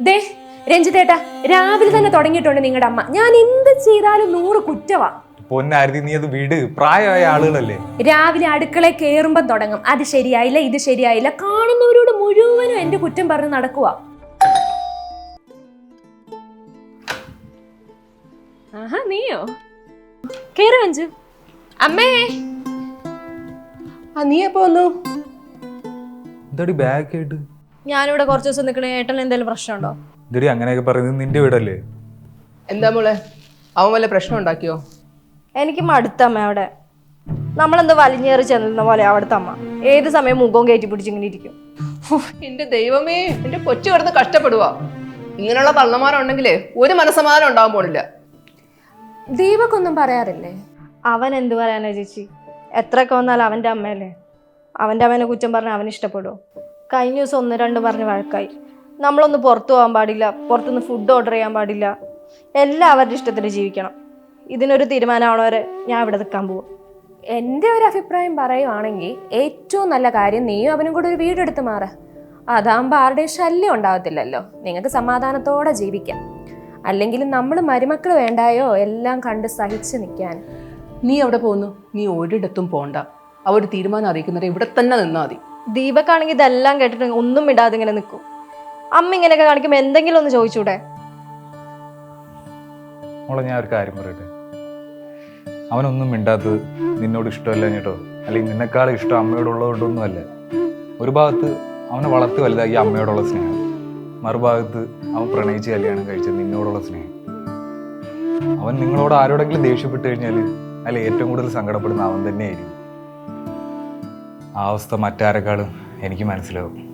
ദേ രഞ്ജിതേട്ടാ രാവിലെ തന്നെ തുടങ്ങിയിട്ടുണ്ട് നിങ്ങളുടെ അമ്മ. ഞാൻ എന്ത് ചെയ്താലും നൂറ് കുറ്റവാ. പൊന്നാരതി നീ അത് വിട്. പ്രായമായ ആളുകളല്ലേ? രാവിലെ അടുക്കളെ കയറുമ്പം തുടങ്ങും. അത് ശരിയായില്ല ഇത് ശരിയായില്ല. കാണുന്നവരോട് മുഴുവനും എന്റെ കുറ്റം പറഞ്ഞ് നടക്കുക ആഹാ നീയോ? കേറി അഞ്ചു അമ്മേ! ആ നീ എപ്പോ വന്നു? എന്താടി ബാഗ് ആയിട്ട്? ഞാനിവിടെ കുറച്ച് ദിവസം നിൽക്കണേ ഏട്ടൻ എന്തെങ്കിലും പ്രശ്നമുണ്ടോ? ഇതൊരു അങ്ങനെയൊക്കെ പറയുന്നത് നിന്റെ വീടല്ലേ? എന്താ മോളെ? അവൻ വല്ല പ്രശ്നം ഉണ്ടാക്കിയോ? എനിക്ക് മടുത്തമ്മ അവിടെ. നമ്മളെന്തോ വലിഞ്ഞേറി ചെന്നിരുന്ന പോലെ അവിടുത്തെ അമ്മ. ഏത് സമയം മുഖവും കയറ്റി പിടിച്ചിങ്ങനെ ഇരിക്കും. എന്റെ ദൈവമേ എന്റെ കൊച്ചു കിടന്ന് കഷ്ടപ്പെടുവാ. ഇങ്ങനെയുള്ള തള്ളമാരുണ്ടെങ്കിലേ ഒരു മനസ്സമാധാനം ഉണ്ടാവാൻ പോണില്ല. ദീപക്കൊന്നും പറയാറില്ലേ? അവൻ എന്ത് പറയാനാ ചേച്ചി? എത്രയൊക്കെ വന്നാലും അവന്റെ അമ്മയല്ലേ? അവന്റെ അമ്മേനെ കുറ്റം പറഞ്ഞാൽ അവൻ ഇഷ്ടപ്പെടുമോ കഴിഞ്ഞ ദിവസം ഒന്ന് രണ്ട് പറഞ്ഞ് വഴക്കായി. നമ്മളൊന്ന് പുറത്തു പോകാൻ പാടില്ല. പുറത്തുനിന്ന് ഫുഡ് ഓർഡർ ചെയ്യാൻ പാടില്ല. എല്ലാം അവരുടെ ഇഷ്ടത്തിന് ജീവിക്കണം. ഇതിനൊരു തീരുമാനമാണോ വരെ ഞാൻ ഇവിടെ നിൽക്കാൻ പോകും എന്റെ ഒരു അഭിപ്രായം പറയുവാണെങ്കിൽ ഏറ്റവും നല്ല കാര്യം നീയും അവനും കൂടെ ഒരു വീടെടുത്ത് മാറ. അതാകുമ്പോൾ ആരുടെയും ശല്യം ഉണ്ടാകത്തില്ലല്ലോ. നിങ്ങൾക്ക് സമാധാനത്തോടെ ജീവിക്കാം. അല്ലെങ്കിൽ നമ്മൾ മരുമക്കൾ വേണ്ടായോ? എല്ലാം കണ്ട് സഹിച്ച് നിൽക്കാൻ. നീ അവിടെ പോകുന്നു നീ ഒരിടത്തും പോണ്ട. ആ ഒരു തീരുമാനം അറിയിക്കുന്നവരെ ഇവിടെ തന്നെ നിന്നാൽ മതി. ദീപക്കാണെങ്കിൽ ഇതെല്ലാം കേട്ടിട്ട് ഒന്നും ഇടാതെ ഇങ്ങനെ നിൽക്കും. അമ്മ ഇങ്ങനെയൊക്കെ കാണിക്കുമ്പോൾ എന്തെങ്കിലും ഒന്ന് ചോദിച്ചൂടെ? ഞാൻ ഒരു കാര്യം പറയട്ടെ? അവനൊന്നും മിണ്ടാത്തത് നിന്നോട് ഇഷ്ടമല്ല കേട്ടോ. അല്ലെങ്കിൽ നിന്നെക്കാൾ ഇഷ്ടം അമ്മയോടുള്ളതുകൊണ്ടൊന്നും അല്ല ഒരു ഭാഗത്ത് അവനെ വളർത്തി വലുതാക്കി അമ്മയോടുള്ള സ്നേഹം. മറുഭാഗത്ത് അവൻ പ്രണയിച്ച് കല്യാണം കഴിച്ച നിന്നോടുള്ള സ്നേഹം. അവൻ നിങ്ങളോട് ആരോടെങ്കിലും ദേഷ്യപ്പെട്ട് കഴിഞ്ഞാൽ അതിൽ ഏറ്റവും കൂടുതൽ സങ്കടപ്പെടുന്ന അവൻ തന്നെയായിരിക്കും. ആ അവസ്ഥ മറ്റാരെക്കാളും എനിക്ക് മനസ്സിലാവും.